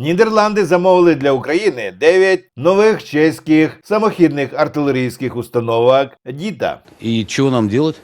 Нідерланди замовили для України 9 нових чеських самохідних артилерійських установок Діта. І що нам делать?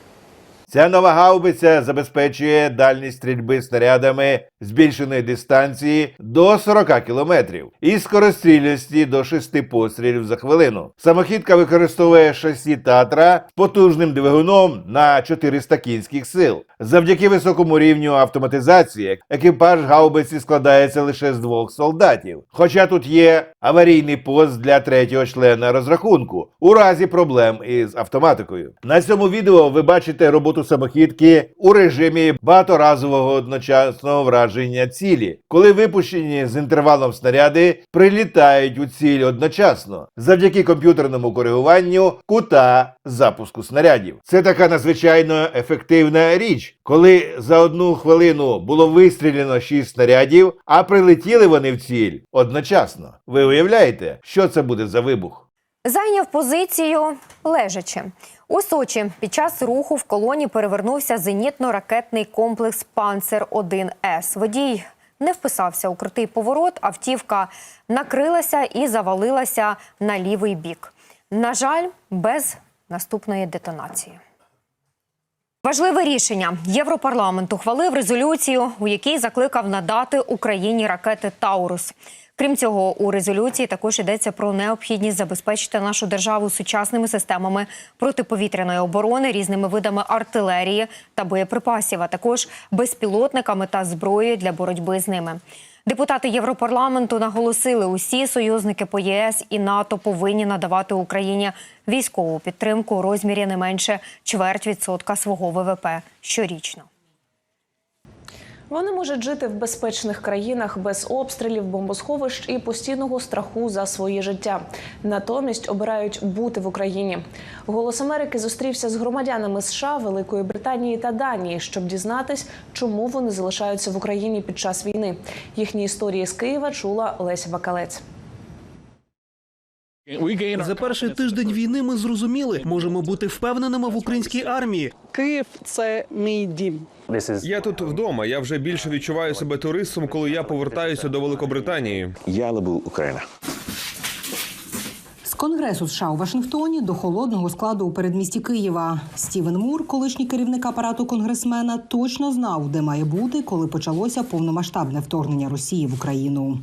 Ця нова гаубиця забезпечує дальність стрільби снарядами збільшеної дистанції до 40 кілометрів і скорострільності до 6 пострілів за хвилину. Самохідка використовує шасі Татра з потужним двигуном на 400 кінських сил. Завдяки високому рівню автоматизації екіпаж гаубиці складається лише з двох солдатів. Хоча тут є аварійний пост для третього члена розрахунку у разі проблем із автоматикою. На цьому відео ви бачите роботу самохідки у режимі багаторазового одночасного враження цілі, коли випущені з інтервалом снаряди прилітають у ціль одночасно завдяки комп'ютерному коригуванню кута запуску снарядів. Це така надзвичайно ефективна річ, коли за одну хвилину було вистріляно 6 снарядів, а прилетіли вони в ціль одночасно. Ви уявляєте, що це буде за вибух? Зайняв позицію лежачи. У Сочі під час руху в колоні перевернувся зенітно-ракетний комплекс Панцер 1 С. Водій не вписався у крутий поворот, автівка накрилася і завалилася на лівий бік. На жаль, без наступної детонації. Важливе рішення. Європарламент ухвалив резолюцію, у якій закликав надати Україні ракети Таурус. Крім цього, у резолюції також йдеться про необхідність забезпечити нашу державу сучасними системами протиповітряної оборони, різними видами артилерії та боєприпасів, а також безпілотниками та зброєю для боротьби з ними. Депутати Європарламенту наголосили, усі союзники по ЄС і НАТО повинні надавати Україні військову підтримку у розмірі не менше чверть відсотка свого ВВП щорічно. Вони можуть жити в безпечних країнах без обстрілів, бомбосховищ і постійного страху за своє життя. Натомість обирають бути в Україні. Голос Америки зустрівся з громадянами США, Великої Британії та Данії, щоб дізнатись, чому вони залишаються в Україні під час війни. Їхні історії з Києва чула Леся Вакалець. За перший тиждень війни ми зрозуміли, можемо бути впевненими в українській армії. Київ це мій дім. Я тут вдома. Я вже більше відчуваю себе туристом, коли я повертаюся до Великобританії. Я люблю Україну. З Конгресу США у Вашингтоні до холодного складу у передмісті Києва. Стівен Мур, колишній керівник апарату конгресмена, точно знав, де має бути, коли почалося повномасштабне вторгнення Росії в Україну.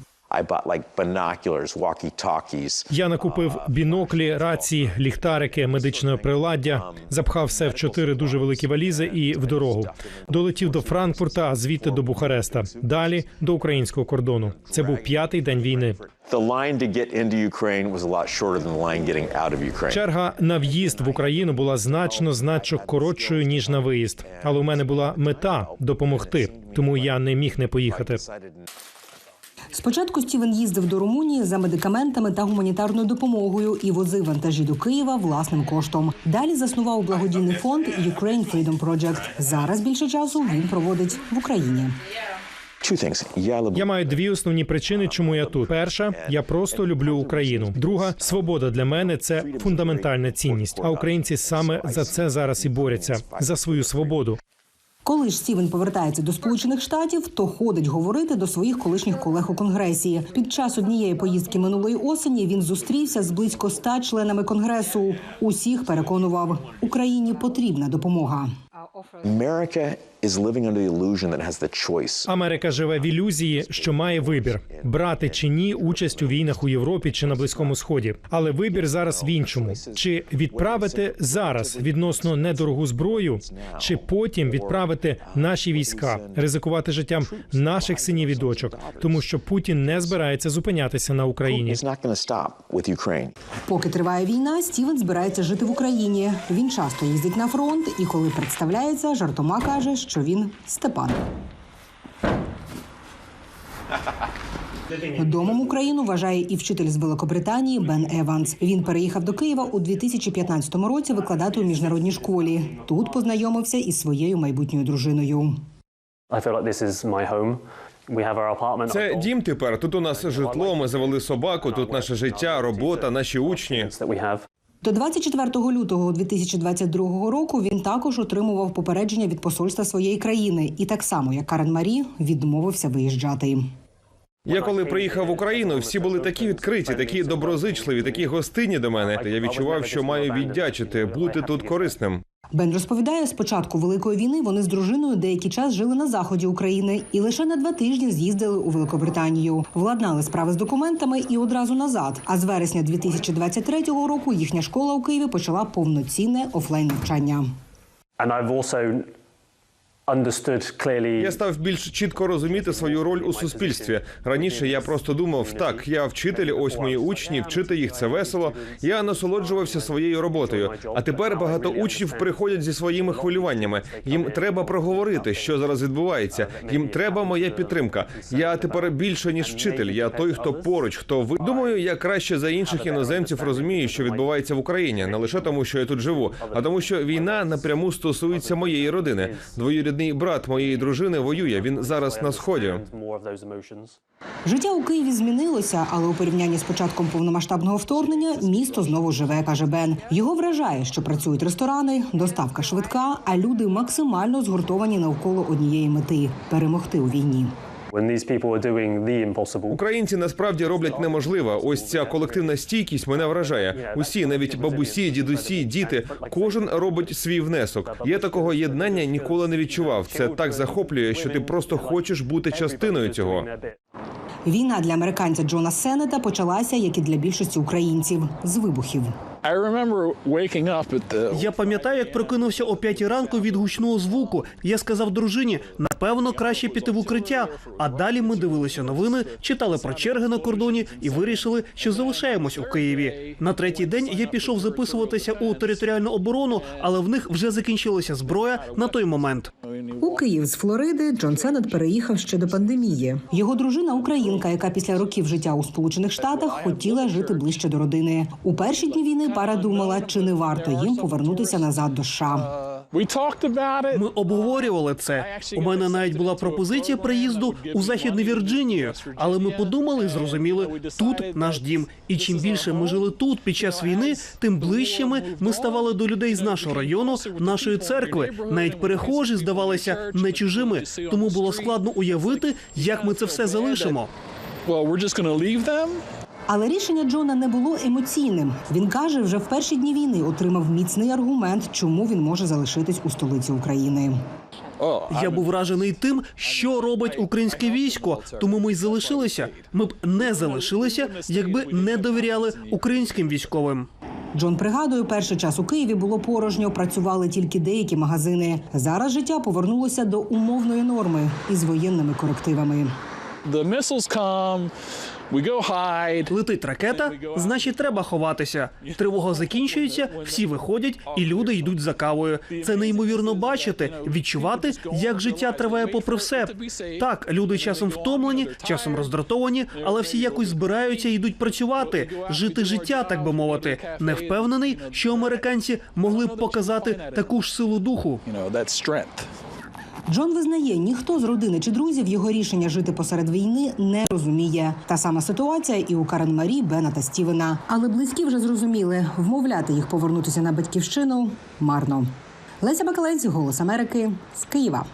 Я накупив біноклі, рації, ліхтарики, медичне приладдя, запхав все в чотири дуже великі валізи і в дорогу. Долетів до Франкфурта, а звідти до Бухареста. Далі до українського кордону. Це був п'ятий день війни. Черга на в'їзд в Україну була значно значно коротшою ніж на виїзд. Але у мене була мета допомогти, тому я не міг не поїхати. Спочатку Стівен їздив до Румунії за медикаментами та гуманітарною допомогою і возив вантажі до Києва власним коштом. Далі заснував благодійний фонд Ukraine Freedom Project. Зараз більше часу він проводить в Україні. Two things. Я маю дві основні причини, чому я тут. Перша, я просто люблю Україну. Друга свобода для мене це фундаментальна цінність. А українці саме за це зараз і борються за свою свободу. Коли ж Сівен повертається до Сполучених Штатів, то ходить говорити до своїх колишніх колег у конгресі. Під час однієї поїздки минулої осені він зустрівся з близько ста членами конгресу. Усіх переконував, Україні потрібна допомога. America is living under the illusion that it has the choice. Америка живе в ілюзії, що має вибір брати чи ні участь у війнах у Європі чи на Близькому Сході. Але вибір зараз в іншому: чи відправити зараз відносно недорогу зброю, чи потім відправити наші війська, ризикувати життям наших синів і дочок, тому що Путін не збирається зупинятися на Україні. It's not going to stop with Ukraine. Поки триває війна, Стівен збирається жити в Україні. Він часто їздить на фронт і коли представляється, жартома каже, що він Степан. Домом Україну вважає і вчитель з Великобританії Бен Еванс. Він переїхав до Києва у 2015 році викладати у міжнародній школі. Тут познайомився із своєю майбутньою дружиною. Це дім тепер. Тут у нас житло. Ми завели собаку. Тут наше життя, робота, наші учні. До 24 лютого 2022 року він також отримував попередження від посольства своєї країни і так само, як Карен Марі, відмовився виїжджати. Я коли приїхав в Україну, всі були такі відкриті, такі доброзичливі, такі гостинні до мене. Я відчував, що маю віддячити, бути тут корисним. Бен розповідає, з початку великої війни вони з дружиною деякий час жили на заході України і лише на два тижні з'їздили у Великобританію. Владнали справи з документами і одразу назад. А з вересня 2023 року їхня школа у Києві почала повноцінне офлайн навчання. Я став більш чітко розуміти свою роль у суспільстві. Раніше я просто думав: так, я вчитель, ось мої учні, вчити їх це весело. Я насолоджувався своєю роботою. А тепер багато учнів приходять зі своїми хвилюваннями. Їм треба проговорити, що зараз відбувається. Їм треба моя підтримка. Я тепер більше ніж вчитель. Я той, хто поруч, хто ви думаю, я краще за інших іноземців розумію, що відбувається в Україні, не лише тому, що я тут живу, а тому, що війна напряму стосується моєї родини. Двоюрідний брат моєї дружини воює. Він зараз на сході. Життя у Києві змінилося, але у порівнянні з початком повномасштабного вторгнення місто знову живе, каже Бен. Його вражає, що працюють ресторани, доставка швидка, а люди максимально згуртовані навколо однієї мети перемогти у війні. Українці насправді роблять неможливе. Ось ця колективна стійкість мене вражає. Усі, навіть бабусі, дідусі, діти, кожен робить свій внесок. Я такого єднання ніколи не відчував. Це так захоплює, що ти просто хочеш бути частиною цього. Війна для американця Джона Сеннета почалася, як і для більшості українців, з вибухів. Я пам'ятаю, як прокинувся о п'ятій ранку від гучного звуку. Я сказав дружині: напевно, краще піти в укриття. А далі ми дивилися новини, читали про черги на кордоні і вирішили, що залишаємось у Києві. На третій день я пішов записуватися у територіальну оборону, але в них вже закінчилася зброя на той момент. У Київ з Флориди Джон Сеннет переїхав ще до пандемії. Його дружина українка, яка після років життя у Сполучених Штатах хотіла жити ближче до родини. У перші дні війни пара думала, чи не варто їм повернутися назад до США. Ми обговорювали це. У мене навіть була пропозиція приїзду у західну Вірджинію, але ми подумали, і зрозуміли, тут наш дім. І чим більше ми жили тут під час війни, тим ближчими ми ставали до людей з нашого району, нашої церкви. Навіть перехожі здавалися не чужими, тому було складно уявити, як ми це все залишимо. Але рішення Джона не було емоційним. Він каже, вже в перші дні війни отримав міцний аргумент, чому він може залишитись у столиці України. Я був вражений тим, що робить українське військо. Тому ми й залишилися. Ми б не залишилися, якби не довіряли українським військовим. Джон пригадує, перший час у Києві було порожньо, працювали тільки деякі магазини. Зараз життя повернулося до умовної норми із воєнними корективами. Летить ракета, значить, треба ховатися. Тривога закінчується, всі виходять, і люди йдуть за кавою. Це неймовірно бачити, відчувати, як життя триває попри все. Так, люди часом втомлені, часом роздратовані, але всі якось збираються і йдуть працювати, жити життя, так би мовити. Не впевнений, що американці могли б показати таку ж силу духу. Джон визнає, ніхто з родини чи друзів його рішення жити посеред війни не розуміє. Та сама ситуація і у Карен Марі, Бена та Стівена. Але близькі вже зрозуміли, вмовляти їх повернутися на батьківщину марно. Леся Бакалець, Голос Америки з Києва.